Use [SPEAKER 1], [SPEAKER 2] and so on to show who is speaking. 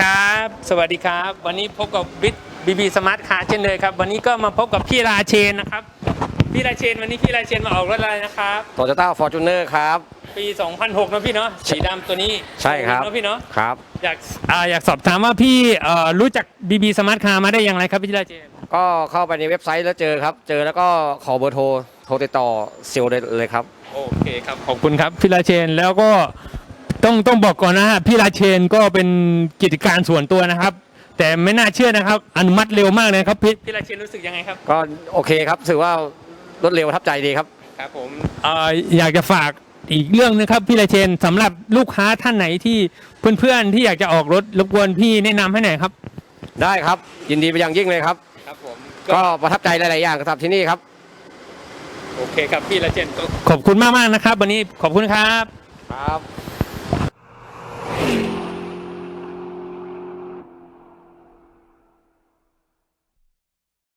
[SPEAKER 1] ครับ สวัสดีครับ วันนี้พบกับบิ๊บีบีสมาร์ทคาร์เช่นเลยครับ วันนี้ก็มาพบกับพี่ราเชนนะครับ พี่ราเชนวันนี้พี่ราเชนมาออกรถอะไรนะครับ
[SPEAKER 2] โตโยต้าฟอร์จูเนอร์ครับ
[SPEAKER 1] ปี 2006นะพี่เนาะสีดำตัวนี้
[SPEAKER 2] ใช่ครับ
[SPEAKER 1] เนาะพี่เนาะ
[SPEAKER 2] ครับ
[SPEAKER 1] อยากอ่าอยากสอบถามว่าพี่เอ่อรู้จักบีบีสมาร์ทคาร์มาได้อย่างไรครับพี่ราเชน
[SPEAKER 2] ก็เข้าไปในเว็บไซต์แล้วเจอครับ เจอแล้วก็ขอเบอร์โทร โทรติดต่อเซลล์เลยเลยครับ
[SPEAKER 1] โอเคครับขอบคุณครับพี่ราเชนแล้วก็ ต้องต้องบอกก่อนนะฮะพี่ราเชนก็เป็นกิจการส่วนตัวนะครับ แต่ไม่น่าเชื่อนะครับ อนุมัติเร็วมากเลยครับพี่พี่ราเชนรู้สึกยังไงครับ
[SPEAKER 2] ก็โอเคครับถือว่ารวดเร็วประทับใจดีครับ
[SPEAKER 1] ครับผมเอ่ออยากจะฝากอีกเรื่องนะครับพี่ราเชนสำหรับลูกค้าท่านไหนที่เพื่อนๆที่อยากจะออกรถรบกวนพี่แนะนำให้หน่อยครับ
[SPEAKER 2] ได้ครับ ยินดีไปอย่างยิ่งเลยครับ
[SPEAKER 1] ครับผม
[SPEAKER 2] ก็ประทับใจหลายๆอย่างครับที่นี่ครับ
[SPEAKER 1] โอเคครับพี่ราเชนก็ขอบคุณมากๆนะครับ วันนี้ขอบคุณครับ
[SPEAKER 2] ครับ